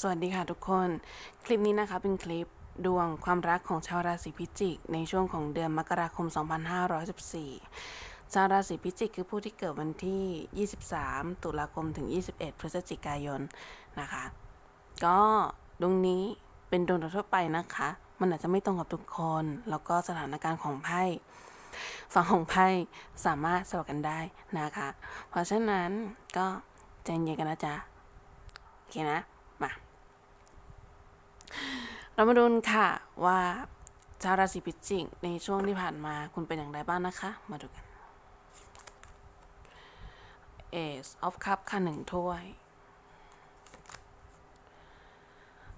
สวัสดีค่ะทุกคน คลิปนี้นะคะเป็นคลิปดวงความรักของชาวราศีพิจิก ในช่วงของเดือนมกราคม 2514 ชาวราศีพิจิกคือผู้ที่เกิดวันที่ 23 ตุลาคมถึง 21 พฤศจิกายนนะคะ ก็ดวงนี้เป็นดวงทั่วไปนะคะ มันอาจจะไม่ตรงกับทุกคน แล้วก็สถานการณ์ของไพ่ฝั่งของไพ่สามารถสลับกันได้นะคะ เพราะฉะนั้นก็ใจเย็นกันนะจ๊ะโอเคนะ เรามาดูค่ะว่าชาวราศีพิจิกในช่วงที่ผ่านมาคุณเป็นอย่างไรบ้างนะคะ มาดูกัน Ace of Cup ค่ะหนึ่งถ้วย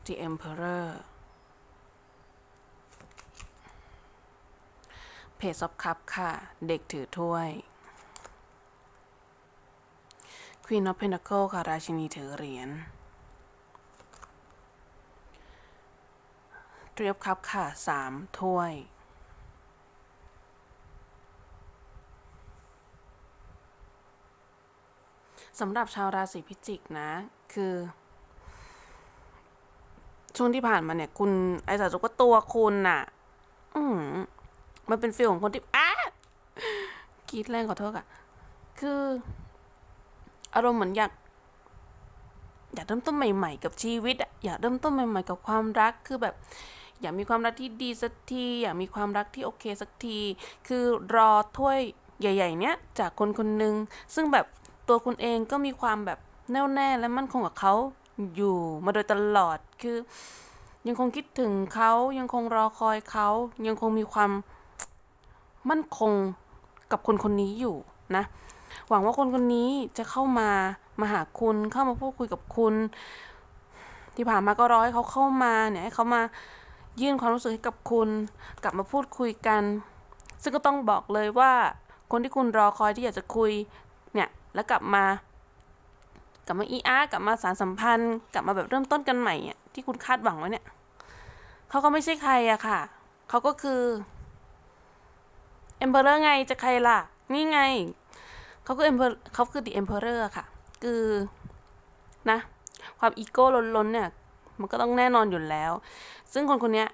The Emperor Page of Cup ค่ะ เด็กถือถ้วย Queen of Pentacle ค่ะ ราชินีถือเหรียญ เรียบครับค่ะสามถ้วย สำหรับชาวราศีพิจิกนะ คือ ช่วงที่ผ่านมาเนี่ย คุณไอ้สาวจุก็ตัวคุณน่ะ อืมมันเป็นฟีลของคนที่อ้ากรีดแรงขอโทษค่ะคือ อารมณ์เหมือนอยากอยากเริ่มต้นใหม่ ๆ กับชีวิตอะอยากเริ่มต้นใหม่ ๆ กับความรักคือแบบ อยากมีความรักที่ดีสักทีอยากมีความรักที่โอเคสักที คือรอถ้วยใหญ่ ๆ เนี้ยจากคนคนหนึ่งซึ่งแบบตัวคุณเองก็มีความแบบแน่วแน่และมั่นคงกับเขาอยู่มาโดยตลอดคือ ยังคงคิดถึงเขายังคงรอคอยเขายังคงมีความมั่นคงกับคนคนนี้อยู่นะ หวังว่าคนคนนี้จะเข้ามามาหาคุณเข้ามาพูดคุยกับคุณ ที่ผ่านมาก็รอให้เขาเข้ามาเนี่ยให้เขามา ยื่นความรู้สึกให้กับคุณ กลับมาพูดคุยกัน ซึ่งก็ต้องบอกเลยว่า คนที่คุณรอคอยที่อยากจะคุยเนี่ยแล้วกลับมากลับมาอีอาร์กลับมาสารสัมพันธ์ กลับมาแบบเริ่มต้นกันใหม่อะที่คุณคาดหวังไว้เนี่ยเขาก็ไม่ใช่ใครอะค่ะเขาก็คือเอมเพอเรอร์ไงจะใครล่ะ นี่ไงเขาคือ Emperor เขาคือ The Emperor ค่ะ คือนะ ความอีโก้ล้นๆเนี่ย มันก็ต้องแน่นอนอยู่แล้ว ซึ่งคนคนนี้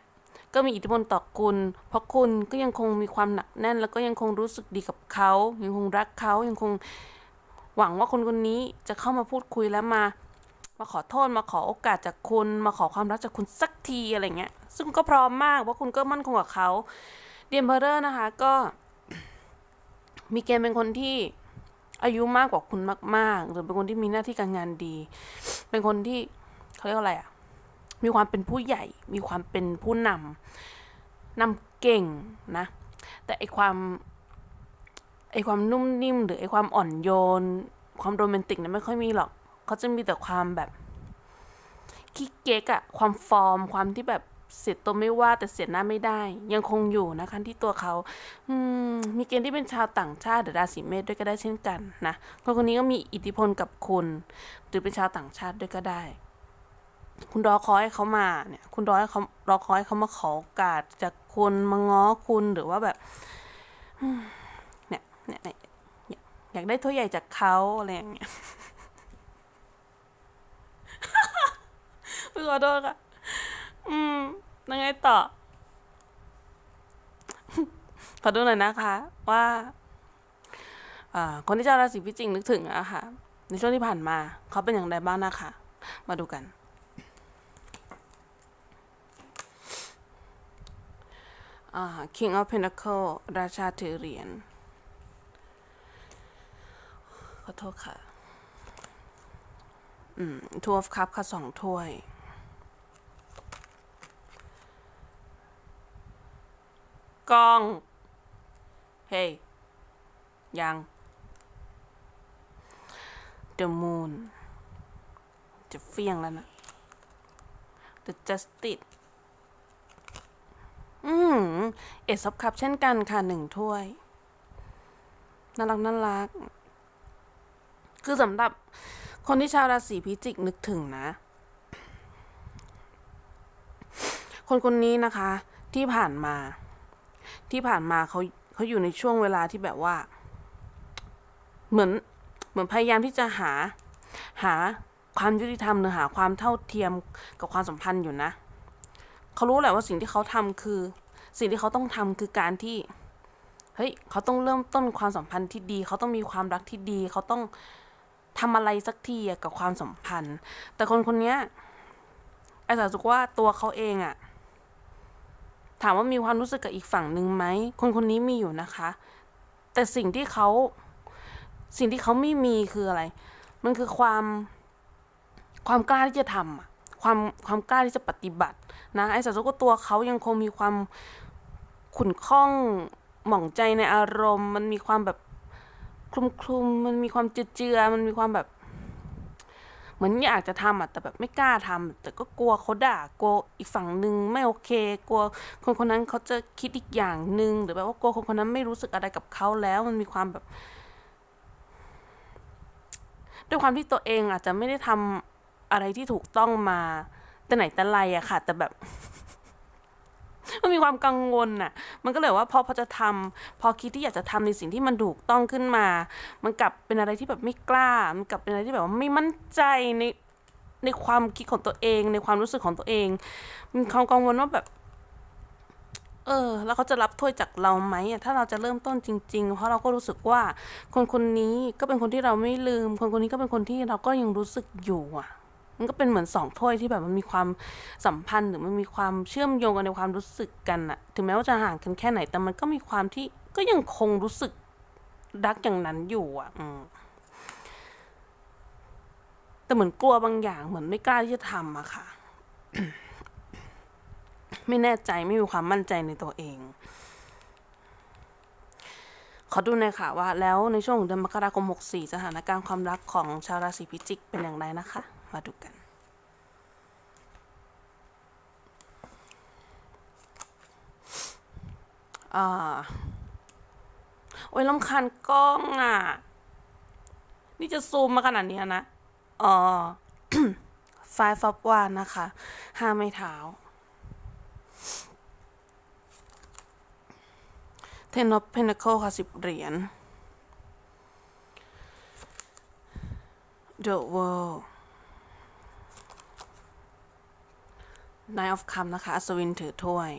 ก็มีอิทธิพลต่อคุณ เพราะคุณก็ยังคงมีความหนักแน่น แล้วก็ยังคงรู้สึกดีกับเขา ยังคงรักเขา ยังคงหวังว่าคนคนนี้จะเข้ามาพูดคุยแล้วมา มาขอโทษ มาขอโอกาสจากคุณ มาขอความรักจากคุณสักทีอะไรเงี้ย ซึ่งก็พร้อมมากเพราะคุณก็มั่นคงกับเขา เดียมเพอร์นะคะก็มีเกณฑ์เป็นคนที่อายุมากกว่าคุณมาก ๆ หรือเป็นคนที่มีหน้าที่การงานดี เป็นคนที่เขาเรียกว่าอะไรอะ มีความเป็นผู้ใหญ่ มีความเป็นผู้นำนำเก่งนะ แต่ไอความไอความนุ่มนิ่ม หรือไอความอ่อนโยน ความโรแมนติกเนี่ยไม่ค่อยมีหรอกเขาจะมีแต่ความแบบขี้เก๊กอะความฟอร์ม ความที่แบบเสียตัวไม่ว่าแต่เสียหน้าไม่ได้ ยังคงอยู่นะคะที่ตัวเขาอืมมีเกณฑ์ที่เป็นชาวต่างชาติหรือราศีเมษด้วยก็ได้เช่นกันนะคนคนนี้ก็มีอิทธิพลกับคุณ หรือเป็นชาวต่างชาติด้วยก็ได้ คุณรอคอยให้เขามาเนี่ยคุณรอให้เขารอคอยให้เขามาขอโอกาสจากคุณมาง้อคุณหรือว่าแบบเนี่ยเนี่ยเนี่ยอยากได้ถ้วยใหญ่จากเขาอะไรอย่างเงี้ยขอโทษค่ะ อืมยังไงต่อ ขอดูหน่อยนะคะ ว่าอ่าคนที่ชาวราศีพิจิกนึกถึงอะค่ะ ในช่วงที่ผ่านมา เขาเป็นอย่างไรบ้างนะคะ มาดูกัน อ่า King of Pentacle ราชาถือเหรียญ ขอโทษค่ะ อืม Two of Cup ค่ะสองถ้วย กล้อง เฮ้ย ยัง The Moon จะเฟี้ยงแล้วนะ The Justice อืมเอซับคับเช่นกันค่ะหนึ่งถ้วย น่ารักน่ารัก คือสำหรับคนที่ชาวราศีพิจิกนึกถึงนะ คนคนนี้นะคะ ที่ผ่านมา ที่ผ่านมาเขาเขาอยู่ในช่วงเวลาที่แบบว่า เหมือนเหมือนพยายามที่จะหา หาความยุติธรรมหรือหาความเท่าเทียมกับความสัมพันธ์อยู่นะ เขารู้แหละว่าสิ่งที่เขาทำคือ สิ่งที่เขาต้องทำคือการที่เฮ้ยเขาต้องเริ่มต้นความสัมพันธ์ที่ดี เขาต้องมีความรักที่ดี เขาต้องทำอะไรสักทีกับความสัมพันธ์ แต่คนคนนี้ไอ้สารู้สึกว่าตัวเขาเองอะถามว่ามีความรู้สึกกับอีกฝั่งหนึ่งไหมคนคนนี้มีอยู่นะคะ แต่สิ่งที่เขาสิ่งที่เขาไม่มีคืออะไร มันคือความความกล้าที่จะทำอะ ความความกล้าที่จะปฏิบัตินะไอ้สาวรู้สึกว่าตัวเขายังคงมีความขุ่นข้องหม่องใจในอารมณ์ มันมีความแบบคลุมคลุมมันมีความเจือเจือๆมันมีความแบบเหมือนอยากจะทำอะแต่แบบไม่กล้าทำแต่ก็กลัวเขาด่ากลัวอีกฝั่งหนึ่งไม่โอเค กลัวคนคนนั้นเขาจะคิดอีกอย่างหนึ่งหรือแบบว่ากลัวคนคนนั้นไม่รู้สึกอะไรกับเขาแล้ว มันมีความแบบ ด้วยความที่ตัวเองอาจจะไม่ได้ทำ อะไรที่ถูกต้องมาแต่ไหนแต่ไรอะค่ะ แต่แบบ มันมีความกังวลน่ะ มันก็เลยว่าพอพอจะทำพอคิดที่อยากจะทำในสิ่งที่มันถูกต้องขึ้นมา มันกลับเป็นอะไรที่แบบไม่กล้า มันกลับเป็นอะไรที่แบบว่าไม่มั่นใจในในความคิดของตัวเอง ในความรู้สึกของตัวเอง มีความกังวลว่าแบบ เออ แล้วเขาจะรับถ้วยจากเราไหมอะถ้าเราจะเริ่มต้นจริง ๆ เพราะเราก็รู้สึกว่า คนคนนี้ก็เป็นคนที่เราไม่ลืม คนคนนี้ก็เป็นคนที่เราก็ยังรู้สึกอยู่อะ มันก็เป็นเหมือนสองถ้วยที่แบบมันมีความสัมพันธ์หรือมันมีความเชื่อมโยงกันในความรู้สึกกันอะถึงแม้ว่าจะห่างกันแค่ไหน แต่มันก็มีความที่ก็ยังคงรู้สึกรักอย่างนั้นอยู่อะอืมแต่เหมือนกลัวบางอย่างเหมือนไม่กล้าที่จะทำอะค่ะ ไม่แน่ใจไม่มีความมั่นใจในตัวเอง ขอดูหน่อยค่ะว่า แล้วในช่วงเดือนมกราคม 64 สถานการณ์ความรักของชาวราศีพิจิกเป็นอย่างไรนะคะ มาดูกัน อ่า โอ้ยลำคาญกล้องอะ นี่จะซูมมาขนาดนี้นะ อ๋อไฟฟับวานนะคะ ห้าไม้เท้า Ten of Pentacle ค่ะสิบเหรียญ The World Nine of Cups นะคะ อัศวินถือถ้วย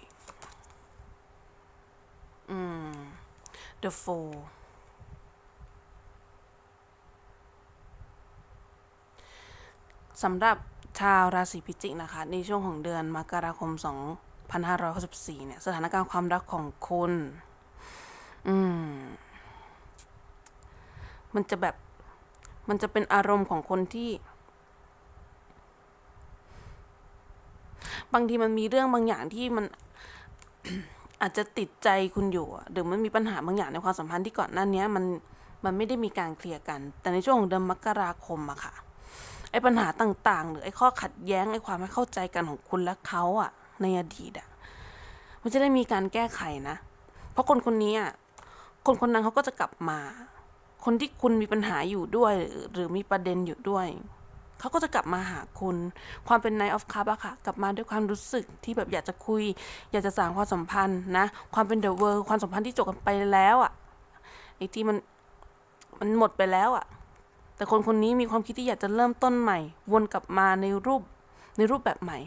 อืม The Fool สำหรับชาวราศีพิจิกนะคะ ในช่วงของเดือนมกราคม 2564 เนี่ย สถานการณ์ความรักของคุณ อืม มันจะแบบ มันจะเป็นอารมณ์ของคนที่ บางทีมันมีเรื่องบางอย่างที่มันอาจจะติดใจคุณอยู่หรือมันมีปัญหาบางอย่างในความสัมพันธ์ที่ก่อนหน้านี้มันมันไม่ได้มีการเคลียร์กัน แต่ในช่วงของเดือนมกราคมอะค่ะไอ้ปัญหาต่างๆ หรือไอ้ข้อขัดแย้งไอ้ความไม่เข้าใจกันของคุณและเขาอะในอดีตอะมันจะได้มีการแก้ไขนะ เพราะคนคนนี้อะคนคนนั้นเขาก็จะกลับมา คนที่คุณมีปัญหาอยู่ด้วย หรือมีประเด็นอยู่ด้วย เขาก็จะกลับมาหาคุณ ความเป็น Night of Cup อะค่ะ กลับมาด้วยความรู้สึกที่แบบอยากจะคุย อยากจะสร้างความสัมพันธ์นะ ความเป็น The World ความสัมพันธ์ที่จบกันไปแล้วอะไอ้ที่มันมันหมดไปแล้วอะแต่คนคนนี้มีความคิดที่อยากจะเริ่มต้นใหม่ วนกลับมาในรูปในรูปแบบใหม่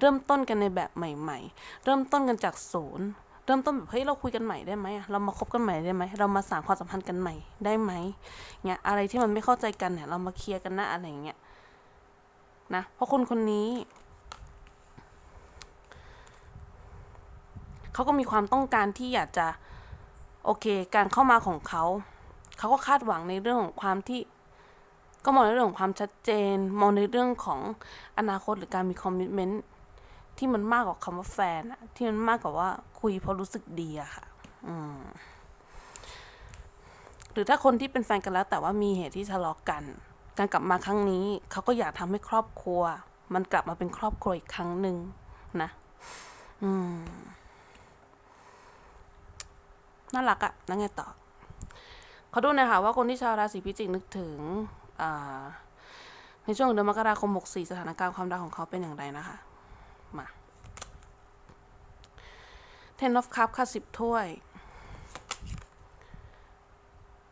เริ่มต้นกันในแบบใหม่ ๆ เริ่มต้นกันจากศูนย์เริ่มต้นแบบเฮ้ยเราคุยกันใหม่ได้ไหมอะเรามาคบกันใหม่ได้ไหมเรามาสร้างความสัมพันธ์กันใหม่ได้ไหมเนี่ยอะไรที่มันไม่เข้าใจกันเนี่ยเรามาเคลียร์กันนะอะไรเงี้ย นะ เพราะคนคนนี้เขาก็มีความต้องการที่อยากจะ โอเค การเข้ามาของเขาเขาก็คาดหวังในเรื่องของความที่ ก็มองในเรื่องของความชัดเจน มองในเรื่องของอนาคตหรือการมีคอมมิชเมนต์ที่มันมากกว่าคำว่าแฟนอะที่มันมากกว่าว่าคุยเพราะรู้สึกดีอะค่ะ อืมหรือถ้าคนที่เป็นแฟนกันแล้วแต่ว่ามีเหตุที่ทะเลาะกัน การกลับมาครั้งนี้เขาก็อยากทำให้ครอบครัว มันกลับมาเป็นครอบครัวอีกครั้งหนึ่งนะอืมน่ารักอะนั่งไงต่อเขาดูนะคะว่าคนที่ชาวราศีพิจิกนึกถึงในช่วงเดือนมกราคม 64 สถานการณ์ความรักของเขาเป็นอย่างไรนะคะ มา Ten of Cups ค่ะสิบถ้วย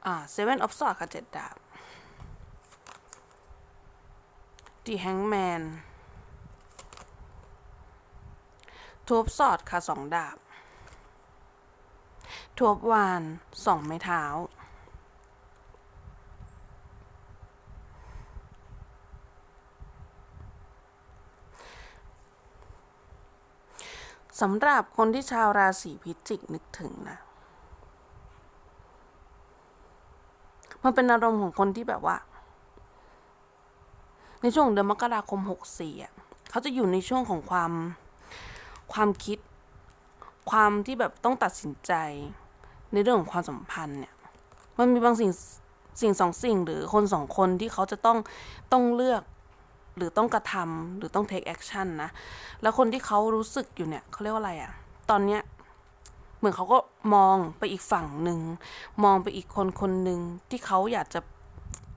อ่า Seven of Swords ค่ะเจ็ดดาบ The Hangman ทูบสอดค่ะสองดาบทูบวานสองไม้เท้า สำหรับคนที่ชาวราศีพิจิกนึกถึงนะ มันเป็นอารมณ์ของคนที่แบบว่า ในช่วงเดือนมกราคมหกสี่อะเขาจะอยู่ในช่วงของความความคิด ความที่แบบต้องตัดสินใจ ในเรื่องของความสัมพันธ์เนี่ยมันมีบางสิ่งสิ่งสองสิ่งหรือคนสองคนที่เขาจะต้องต้องเลือกหรือต้องกระทำหรือต้อง take action นะ แล้วคนที่เขารู้สึกอยู่เนี่ยเขาเรียกว่าอะไรอะตอนเนี้ยเหมือนเขาก็มองไปอีกฝั่งหนึ่ง มองไปอีกคนคนหนึ่งที่เขาอยากจะ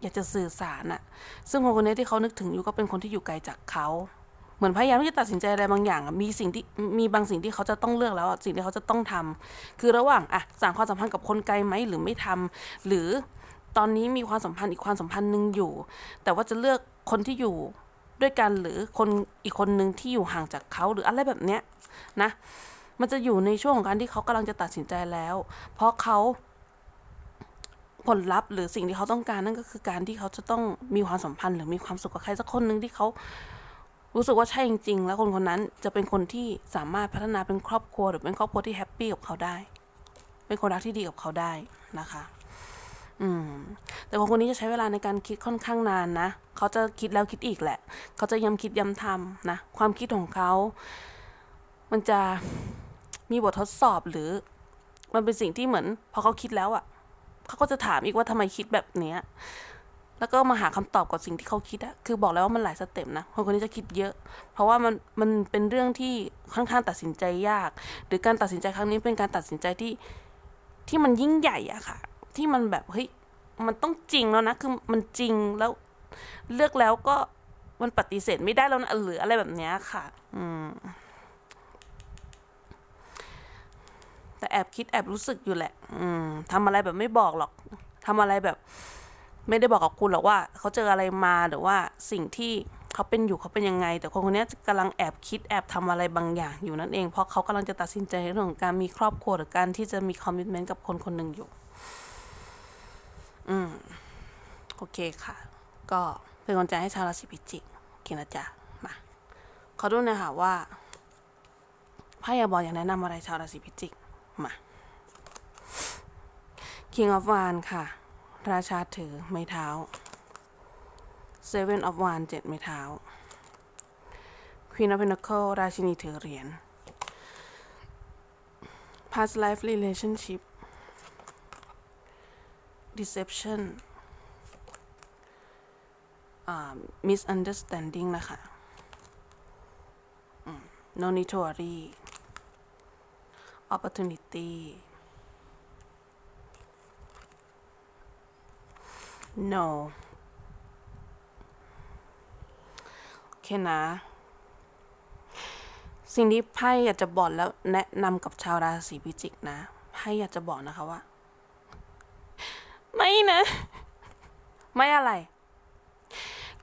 อยากจะสื่อสารอะซึ่งคนคนนี้ที่เขานึกถึงอยู่ก็เป็นคนที่อยู่ไกลจากเขาเหมือนพยายามที่จะตัดสินใจอะไรบางอย่างอะมีสิ่งที่มีบางสิ่งที่เขาจะต้องเลือกแล้วสิ่งที่เขาจะต้องทำคือระหว่างอะสร้างความสัมพันธ์กับคนไกลไหมหรือไม่ทำหรือตอนนี้มีความสัมพันธ์อีกความสัมพันธ์หนึ่งอยู่ แต่ว่าจะเลือกคนที่อยู่ด้วยกันหรือคนอีกคนหนึ่งที่อยู่ห่างจากเขาหรืออะไรแบบเนี้ยนะ มันจะอยู่ในช่วงของการที่เขากำลังจะตัดสินใจแล้ว เพราะเขา ผลลัพธ์หรือสิ่งที่เขาต้องการนั่นก็คือการที่เขาจะต้องมีความสัมพันธ์ หรือมีความสุขกับใครสักคนหนึ่งที่เขารู้สึกว่าใช่จริง ๆ แล้วคนคนนั้นจะเป็นคนที่สามารถพัฒนาเป็นครอบครัว หรือเป็นครอบครัวที่แฮปปี้กับเขาได้ เป็นคนรักที่ดีกับเขาได้นะคะ อืม แต่คนคนนี้จะใช้เวลาในการคิดค่อนข้างนานนะ เขาจะคิดแล้วคิดอีกแหละ เขาจะย้ำคิดย้ำทำนะ ความคิดของเขา มันจะมีบททดสอบหรือ มันเป็นสิ่งที่เหมือน พอเขาคิดแล้วอะ่ะ เขาก็จะถามอีกว่าทำไมคิดแบบเนี้ย แล้วก็มาหาคำตอบกับสิ่งที่เขาคิดอะคือบอกแล้วว่ามันหลายสเต็ปนะ คนคนนี้จะคิดเยอะ เพราะว่ามันมันเป็นเรื่องที่ค่อนข้างตัดสินใจยาก หรือการตัดสินใจครั้งนี้เป็นการตัดสินใจที่ที่มันยิ่งใหญ่อะค่ะ ที่มันแบบเฮ้ยมันต้องจริงแล้วนะ คือมันจริงแล้วเลือกแล้วก็มันปฏิเสธไม่ได้แล้วนะหรืออะไรแบบนี้ค่ะ อืม แต่แอบคิดแอบรู้สึกอยู่แหละ อืมทำอะไรแบบไม่บอกหรอกทำอะไรแบบ ไม่ได้บอกกับคุณหรอกว่า เขาเจออะไรมาหรือว่าสิ่งที่เขาเป็นอยู่เขาเป็นยังไง แต่คนคนนี้กำลังแอบคิดแอบทำอะไรบางอย่างอยู่นั่นเอง เพราะเขากำลังจะตัดสินใจเรื่องของการมีครอบครัวหรือการที่จะมีคอมมิชเมนต์กับคนคนหนึ่งอยู่ อืมโอเคค่ะ ก็เป็นกำลังใจให้ชาวราศีพิจิกโอเคนะจ๊ะมาขอดูน่อยค่ะว่าไพ่ยาบอกอยากแนะนำอะไรชาวราศีพิจิก มา King of Wands ค่ะ ราชาถือไม้เท้า Seven of Wands เจ็ดไม้เท้า Queen of Pentacles ราชินีถือเหรียญ Past life relationship deception อ่า misunderstanding นะคะ no need to worry opportunity no โอเคนะ สิ่งที่ไพ่อยากจะบอกแล้วแนะนำกับชาวราศีพิจิกนะไพ่อยากจะบอกนะคะว่า ไม่นะ ไม่อะไร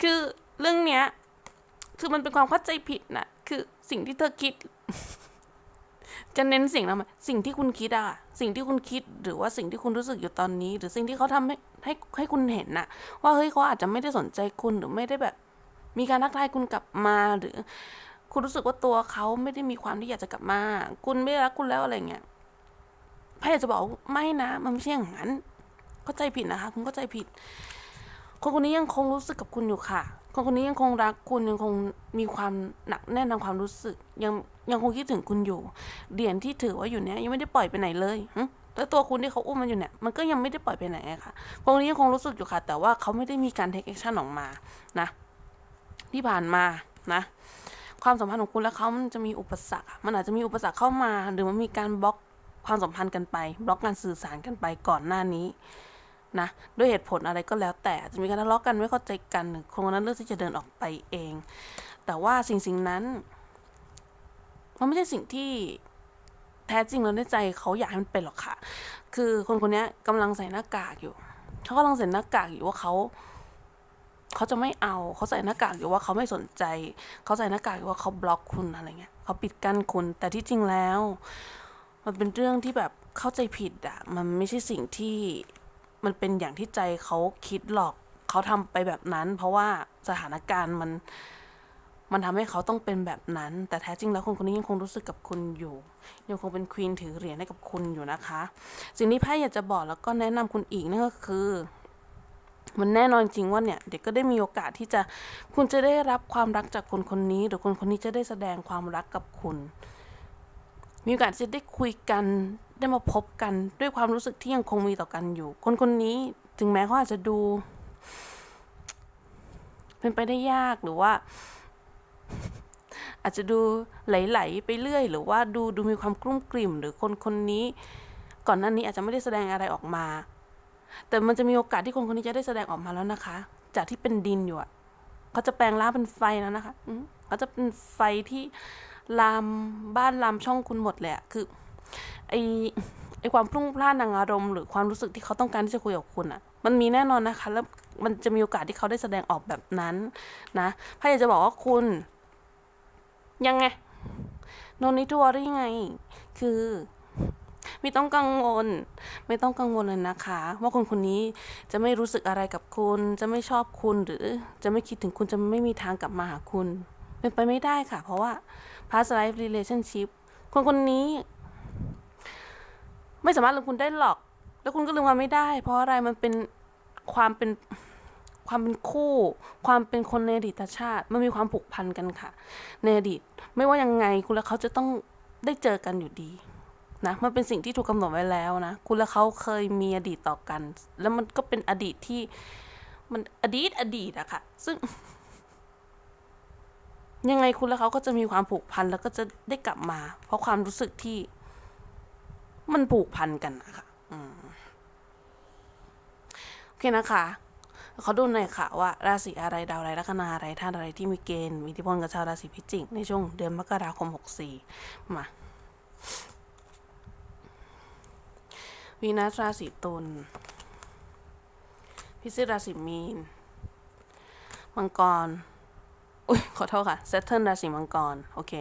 คือเรื่องเนี้ย คือมันเป็นความเข้าใจผิดนะคือสิ่งที่เธอคิด จะเน้นสิ่งนั้นมาสิ่งที่คุณคิดอะสิ่งที่คุณคิดหรือว่าสิ่งที่คุณรู้สึกอยู่ตอนนี้ หรือสิ่งที่เขาทำให้ให้ให้คุณเห็นน่ะ ว่าเฮ้ยเขาอาจจะไม่ได้สนใจคุณหรือไม่ได้แบบ มีการทักทายคุณกลับมาหรือ คุณรู้สึกว่าตัวเขาไม่ได้มีความที่อยากจะกลับมา คุณไม่รักคุณแล้วอะไรเงี้ยไพ่อยากจะบอกไม่นะ มันไม่ใช่อย่างนั้นเข้าใจผิดนะคะ คุณเข้าใจผิด คนคนนี้ยังคงรู้สึกกับคุณอยู่ค่ะ คนคนนี้ยังคงรักคุณยังคงมีความหนักแน่นทางความรู้สึกยัง ยังคงคิดถึงคุณอยู่ เหรียญที่ถือว่าอยู่เนี้ยยังไม่ได้ปล่อยไปไหนเลยแล้วตัวคุณที่เขาอุ้มมันอยู่เนี่ยมันก็ยังไม่ได้ปล่อยไปไหนค่ะคนคนนี้ยังคงรู้สึกอยู่ค่ะ แต่ว่าเขาไม่ได้มีการเทคแอคชั่นออกมานะที่ผ่านมานะ ความสัมพันธ์ของคุณและเขามันจะมีอุปสรรค มันอาจจะมีอุปสรรคเข้ามา หรือมันมีการบล็อกความสัมพันธ์กันไป บล็อกการสื่อสารกันไปก่อนหน้านี้นะด้วยเหตุผลอะไรก็แล้วแต่จะมีการทะเลาะกันไม่เข้าใจกันหรือคนคนนั้นเลือกที่จะเดินออกไปเอง แต่ว่าสิ่งสิ่งนั้น มันไม่ใช่สิ่งที่แท้จริงแล้วในใจเขาอยากให้มันเป็นหรอกค่ะ คือคนคนนี้กำลังใส่หน้ากากอยู่ เขากำลังใส่หน้ากากอยู่ว่าเขา เขาจะไม่เอา เขาใส่หน้ากากอยู่ว่าเขาไม่สนใจ เขาใส่หน้ากากอยู่ว่าเขาบล็อกคุณอะไรเงี้ย เขาปิดกั้นคุณ แต่ที่จริงแล้ว มันเป็นเรื่องที่แบบเข้าใจผิดอะมันไม่ใช่สิ่งที่มันเป็นอย่างที่ใจเขาคิดหรอก เขาทำไปแบบนั้น เพราะว่าสถานการณ์มัน มันทำให้เขาต้องเป็นแบบนั้น แต่แท้จริงแล้วคนคนนี้ยังคงรู้สึกกับคุณอยู่ ยังคงเป็นควีนถือเหรียญให้กับคุณอยู่นะคะ สิ่งที่ไพ่อยากจะบอกแล้วก็แนะนำคุณอีกนั่นก็คือมันแน่นอนจริงว่าเนี่ยเด็กก็ได้มีโอกาสที่จะคุณจะได้รับความรักจากคนคนนี้ หรือคนคนนี้จะได้แสดงความรักกับคุณ มีโอกาสจะได้คุยกันได้มาพบกันด้วยความรู้สึกที่ยังคงมีต่อกันอยู่ คนคนนี้ถึงแม้เขาอาจจะดู เป็นไปได้ยากหรือว่า อาจจะดูไหลๆไปเรื่อย หรือว่าดูดูมีความกลุ้มกลิ่ม หรือคนคนนี้ ก่อนหน้านี้อาจจะไม่ได้แสดงอะไรออกมา แต่มันจะมีโอกาสที่คนคนนี้จะได้แสดงออกมาแล้วนะคะ จากที่เป็นดินอยู่อะเขาจะแปลงร่างเป็นไฟแล้วนะคะเขาจะเป็นไฟที่ลามบ้านลามช่องคุณหมดเลยอะคือไอไอความพลุ่งพล่านทางอารมณ์หรือความรู้สึกที่เขาต้องการที่จะคุยกับคุณอะมันมีแน่นอนนะคะ แล้วมันจะมีโอกาสที่เขาได้แสดงออกแบบนั้นนะพายอยากจะบอกว่าคุณ ยังไงโนนิทัวรี่ไง คือ ไม่ต้องกังวล ไม่ต้องกังวลเลยนะคะ ว่าคนคนนี้จะไม่รู้สึกอะไรกับคุณ จะไม่ชอบคุณหรือ จะไม่คิดถึงคุณจะไม่มีทางกลับมาหาคุณ เป็นไปไม่ได้ค่ะ เพราะว่า past life relationship คนคนนี้ ไม่สามารถลืมคุณได้หรอก แล้วคุณก็ลืมมันไม่ได้ เพราะอะไรมันเป็นความเป็น ความเป็นคู่ ความเป็นคนในอดีตชาติ มันมีความผูกพันกันค่ะ ในอดีตไม่ว่ายังไงคุณและเขาจะต้องได้เจอกันอยู่ดีนะมันเป็นสิ่งที่ถูกกำหนดไว้แล้วนะ คุณและเขาเคยมีอดีตต่อกัน แล้วมันก็เป็นอดีตที่มันอดีตอดีตอะค่ะ ซึ่ง ยังไงคุณและเขาก็จะมีความผูกพันแล้วก็จะได้กลับมา เพราะความรู้สึกที่ มันผูกพันกันนะคะอืมโอเคนะคะ เขาดูหน่อยค่ะว่าราศีอะไรดาวอะไรลัคนาอะไรท่านอะไรที่มีเกณฑ์มีอิทธิพลกับชาวราศีพิจิกในช่วงเดือนมกราคม 64 มาวีนัสราศีตุลพิจิราศีมีน มังกร อุ้ยขอโทษค่ะเซตเทิลราศีมังกร โอเค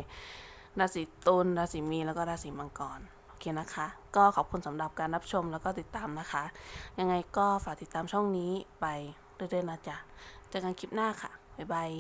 ราศีตุล ราศีมีน แล้วก็ราศีมังกร โอเคนะคะ ก็ขอบคุณสำหรับการรับชมแล้วก็ติดตามนะคะ ยังไงก็ฝากติดตามช่องนี้ไป เรื่อยๆนะจ๊ะเจอกันคลิปหน้าค่ะ บ๊ายบาย